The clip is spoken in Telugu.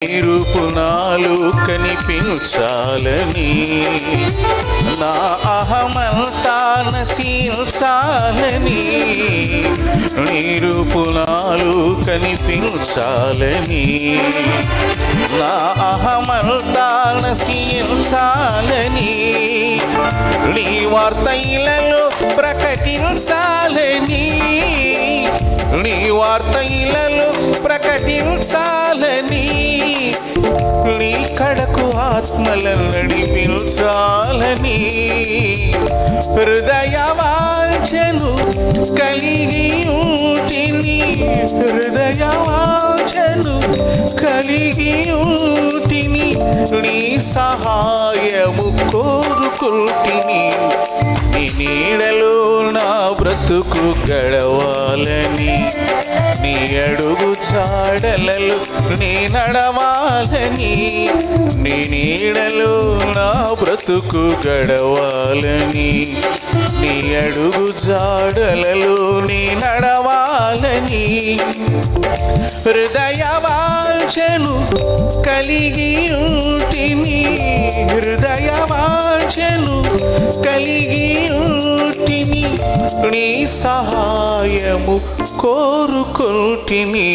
నిరూపునాలు కనిపించాలని నా అహమంతా నశించాలని నిరూపునాలు కనిపించాలని నా అహమంతా నశించాలని నీ వార్త ఇలలో ప్రకటించాలని నీ వార్త ఇలలో ప్రకటించాలని కడకు ఆత్మలను నడిపించాలని హృదయ వాంఛను కలిగి ఉంటిని హృదయ వాంఛను కలిగి ఉంటిని నీ సహాయము కోరుకుంటిని. నీ నీడలో నా బ్రతుకు గడవాలని నీ అడుగు చాడలలు నీ నడవాలని నీ నీడలో నా బ్రతుకు గడవాలని నీ అడుగు జాడలలు నీ నడవాలని హృదయ వాంఛను కలిగి నీ సహాయము కోరుకుంటుని.